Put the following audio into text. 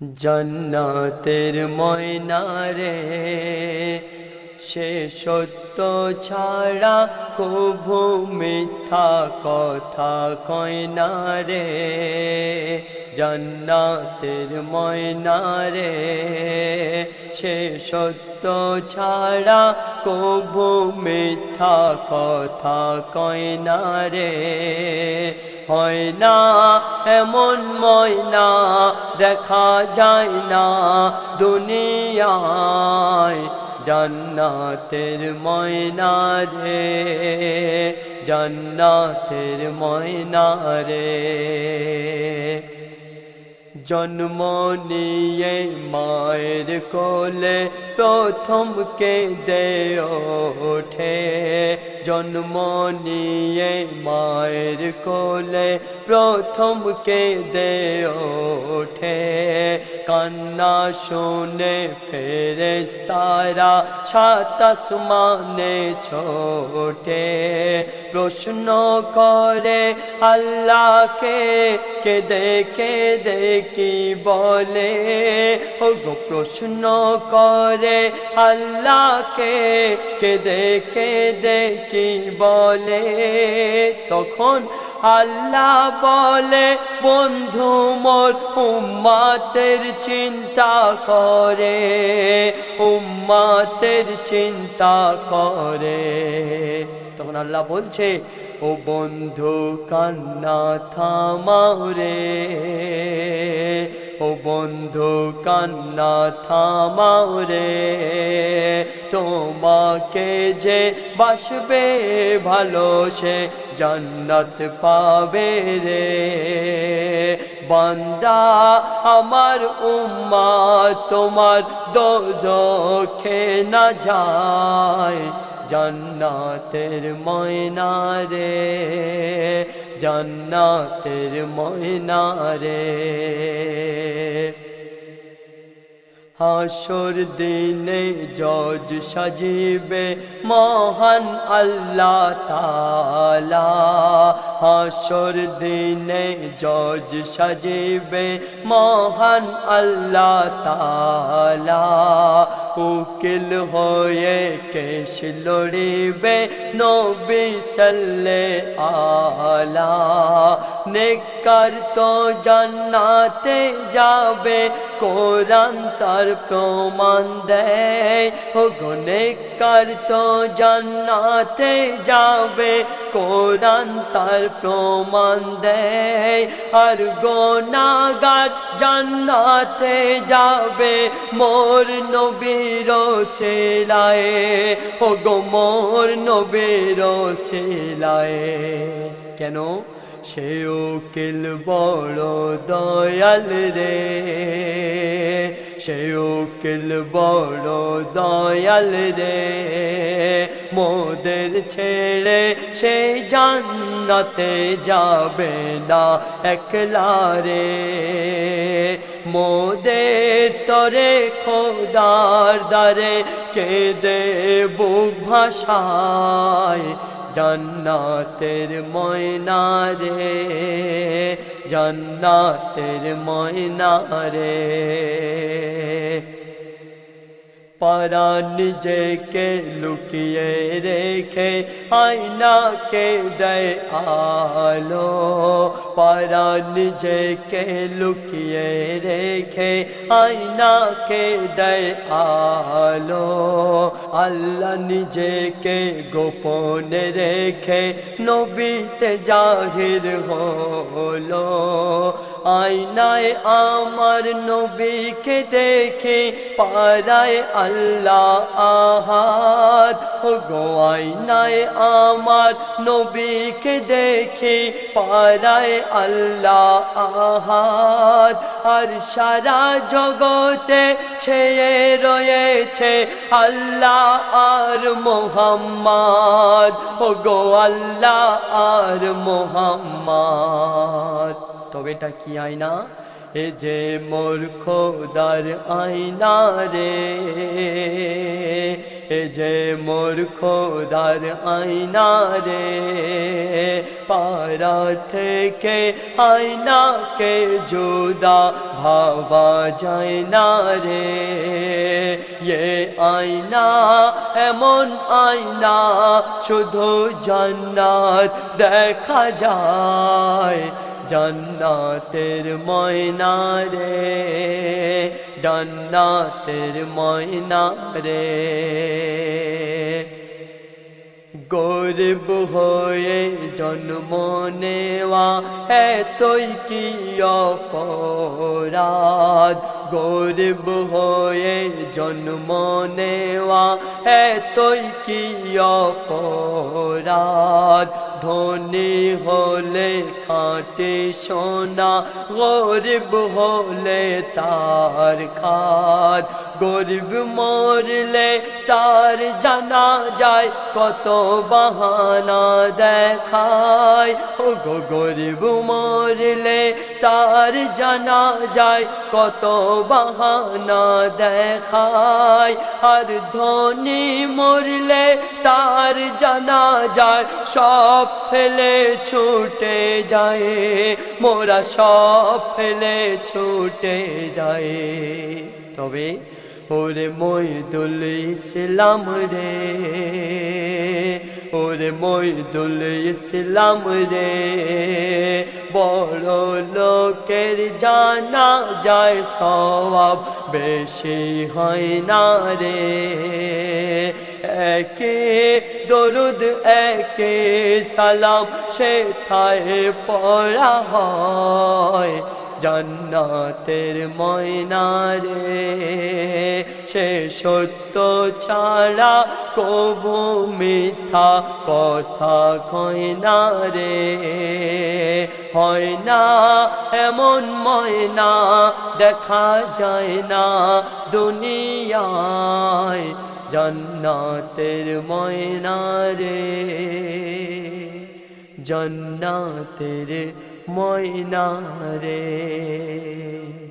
জন্নাতের ময়নারে সে সত্য ছাড়া কভু মিথ্যা কথা কয় না রে। জন্নাতের ময়নারে সে সত্য ছাড়া কভু মিথ্যা কথা কয় না রে। হয় না এমন ময়না দেখা যায় না দুনিয়ায়। জান্নাতের ময়না রে জান্নাতের ময়না রে। জন্ম নিয়ে মায়ের কোলে প্রথম কে দে ওঠে। জন্ম নিয়ে মায়ের কোলে প্রথম কে দে ওঠে। কান্না শুনে ফেরেস তারা সাত আসমানে ছোটে। প্রশ্ন করে আল্লাহকে কে দেখে দেখি বলে? ও গো প্রশ্ন করে, আল্লাহকে কে দেখে দেখি বলে? তখন আল্লাহ বলে, বন্ধু মোর উম্মাতের চিন্তা করে, উম্মাতের চিন্তা করে। তখন আল্লাহ বলছে ও বন্ধু কান্না থামাও রে। ও বন্ধু কান্না থামাও রে। তোমাকে যে বাসবে ভালো, সে জান্নাত পাবে রে। বান্দা, আমার উম্মা, তোমার দোজখে না যায়। জান্নাতের ময়না রে, জান্নাতের ময়না রে। হাসর দিনে জজ সাজিবে মহান আল্লাহ তালা হাসর দিনে জজ সাজিবে মহান আল্লাহ তালা উকিল হয়ে কেশ লড়িবে নবী সাল্লে আলা নেকর তো জান্নাতে যাবে, কোরআন তার প্রমাণ দেয়। ও গুনেকার তো জান্নাতে যাবে, কোরআন তার প্রমাণ দেয়। আর গোনাগার জান্নাতে যাবে, মোর নবীর সেলায় ও গোমর নবীর সেলায়। কেন? সে উকিল বড় দয়াল রে। সে উকিল বড় দয়াল রে। মোদের ছেড়ে সে জান্নাতে যাবে না একলা রে। মোদের তরে খোদার দারে কে বুক ভাষায় জান্নাতের ময়না রে, জান্নাতের ময়না রে। পারা নিজেকে লুকিয়ে রেখে আয়নাকে দেয় আলো পারা নিজেকে লুকিয়ে রেখে আয়নাকে দেয় আলো আল্লাহ নিজেকে গোপন রেখে নবীতে জাহির হলো আয়নায় আমার নবীকে দেখে পারায় আল্লাহ আহাদ ও গো আয়নায় আমার নবীকে দেখে পারায় আল্লাহ আহাদ আর সারা জগতে ছেয়ে রয়েছে আল্লাহ আর মোহাম্মদ। ও গো আল্লাহ আর মোহাম্মদ। তবে এটা কি আয়না? এ যে মোর খোদার আয়না রে এ যে মোর খোদার আয়না রে পারা থেকে আয়নাকে জুদা ভাবা যায় না রে ये আয়না এমন আয়না শুধু জান্নাত দেখা যায়। জান্নাতের ময়না রে জান্নাতের ময়না রে। গরিব হয়ে জন্ম নেওয়া এতই কি অপরাধ? গরিব হয়ে জন্ম নেওয়া, এতই কি অপরাধ? ধনী হলে খাটে সোনা, গরিব হলে তার খাদ। গরিব মরলে তার জানা যায়, কত বাহানা দেখায়। ও গো গরিব মরলে তার জানা যায়, কত বাহানা দেখায়। আর ধনী মরলে তার জানা যায় সব ফেলে ছুটে যায়। মোরা সব ফেলে ছুটে যায়। তবে ওরে মইদুল ইসলাম রে ওরে মইদুল ইসলাম রে, বড় লোকের জানা যায় সব বেশি হয় না রে। একে দরুদ, একে সালাম সেথায় পড়া হয়, জান্নাতের ময়না রে। সে সত্য ছাড়া কবু মিথ্যা কথা কয় না রে। হয় না এমন ময়না দেখা যায় না দুনিয়ায়, জান্নাতের ময়না রে। জন্নাতের ময়না রে।